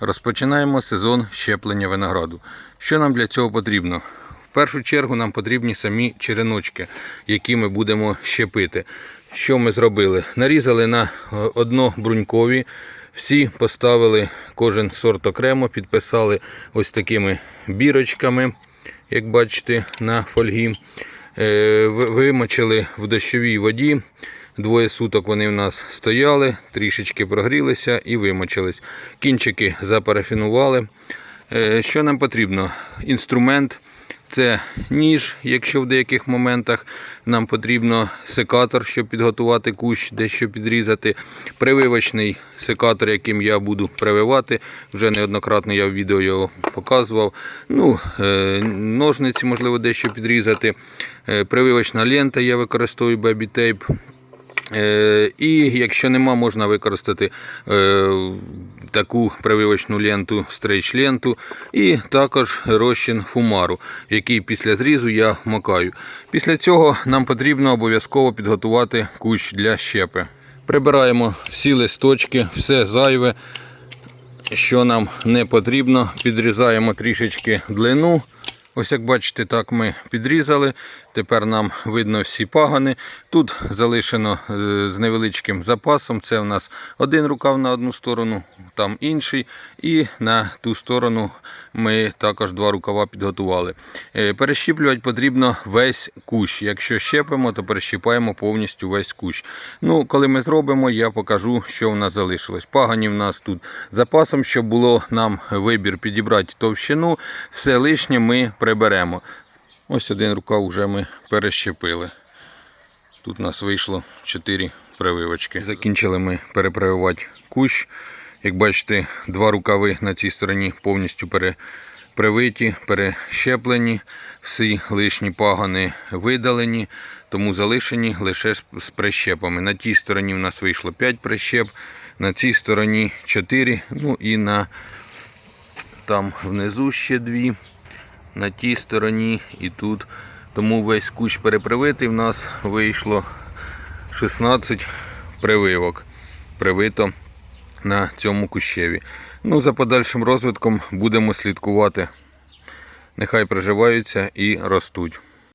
Розпочинаємо сезон щеплення винограду. Що нам для цього потрібно? В першу чергу нам потрібні самі череночки, які ми будемо щепити. Що ми зробили? Нарізали на е, однобрунькові, всі поставили кожен сорт окремо, підписали ось такими бірочками, як бачите, на фольгі. Е, Вимочили в дощовій воді. Двоє суток вони в нас стояли, трішечки прогрілися і вимочились. Кінчики запарафінували. Е, Що нам потрібно? Інструмент це ніж, якщо в деяких моментах нам потрібно секатор, щоб підготувати кущ, дещо підрізати. Прививочний секатор, яким я буду прививати. Вже неоднократно я в відео його показував. Ну, е, ножниці, можливо, дещо підрізати. Е, Прививочна лента, я використовую. Е, І якщо нема, можна використати е, таку прививочну ленту, стрейч-ленту, і також розчин фумару, який після зрізу я макаю. Після цього нам потрібно обов'язково підготувати кущ для щепи. Прибираємо всі листочки, все зайве, що нам не потрібно. Підрізаємо трішечки длину. Ось як бачите, так ми підрізали. Тепер нам видно всі пагани. Тут залишено е, з невеличким запасом. Це у нас один рукав на одну сторону, там інший. І на ту сторону ми також два рукава підготували. Е, Перещіплювати потрібно весь кущ. Якщо щепимо, то перещіпаємо повністю весь кущ. Ну, коли ми зробимо, я покажу, що в нас залишилось. Пагані в нас тут запасом, щоб було нам вибір підібрати товщину, все лишнє ми приберемо. Ось один рукав вже ми перещепили. Тут у нас вийшло 4 прививочки. Закінчили ми перепрививати кущ. Як бачите, два рукави на цій стороні повністю перепривиті, перещеплені. Всі лишні пагани видалені, тому залишені лише з прищепами. На тій стороні в нас вийшло 5 прищеп, на цій стороні 4, ну і на там внизу ще дві на тій стороні і тут. Тому весь кущ перепривитий. В нас вийшло 16 прививок. Привито на цьому кущеві. Ну, за подальшим розвитком будемо слідкувати. Нехай приживаються і ростуть.